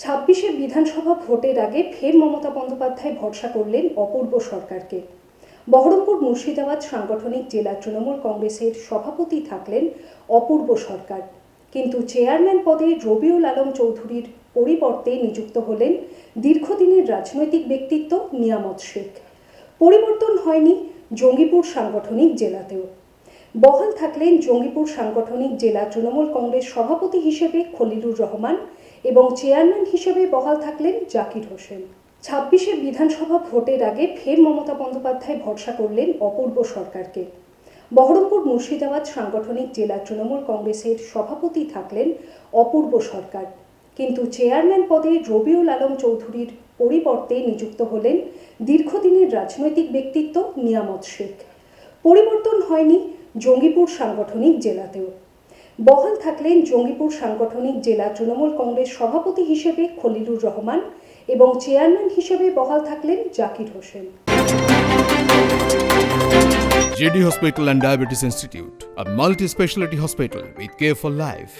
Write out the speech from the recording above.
ছাব্বিশে বিধানসভা ভোটের আগে ফের মমতা বন্দ্যোপাধ্যায় ভরসা করলেন অপূর্ব সরকারকে। বহরমপুর মুর্শিদাবাদ সাংগঠনিক জেলা তৃণমূল কংগ্রেসের সভাপতি থাকলেন অপূর্ব সরকার। কিন্তু চেয়ারম্যান পদে রবিউল আলম চৌধুরীর পরিবর্তে নিযুক্ত হলেন দীর্ঘদিনের রাজনৈতিক ব্যক্তিত্ব নিয়ামত শেখ। পরিবর্তন হয়নি জঙ্গিপুর সাংগঠনিক জেলাতেও। বহাল থাকলেন জঙ্গিপুর সাংগঠনিক জেলা তৃণমূল কংগ্রেস সভাপতি হিসেবে খলিলুর রহমান এবং চেয়ারম্যান হিসেবে বহাল থাকলেন জাকির হোসেন। ছাব্বিশে বিধানসভা ভোটের আগে ফের মমতা বন্দ্যোপাধ্যায় ভরসা করলেন অপূর্ব সরকারকে। বহরমপুর মুর্শিদাবাদ সাংগঠনিক জেলা তৃণমূল কংগ্রেসের সভাপতি থাকলেন অপূর্ব সরকার। কিন্তু চেয়ারম্যান পদে রবিউল আলম চৌধুরীর পরিবর্তে নিযুক্ত হলেন দীর্ঘদিনের রাজনৈতিক ব্যক্তিত্ব নিয়ামত শেখ। পরিবর্তন হয়নি জঙ্গিপুর সাংগঠনিক জেলাতেও বহাল থাকলেন জঙ্গিপুর সাংগঠনিক জেলা তৃণমূল কংগ্রেস সভাপতি হিসেবে খলিলুর রহমান এবং চেয়ারম্যান হিসেবে বহাল থাকলেন Zakir Hossain JD Hospital and Diabetes Institute, a multi specialty hospital with care for life.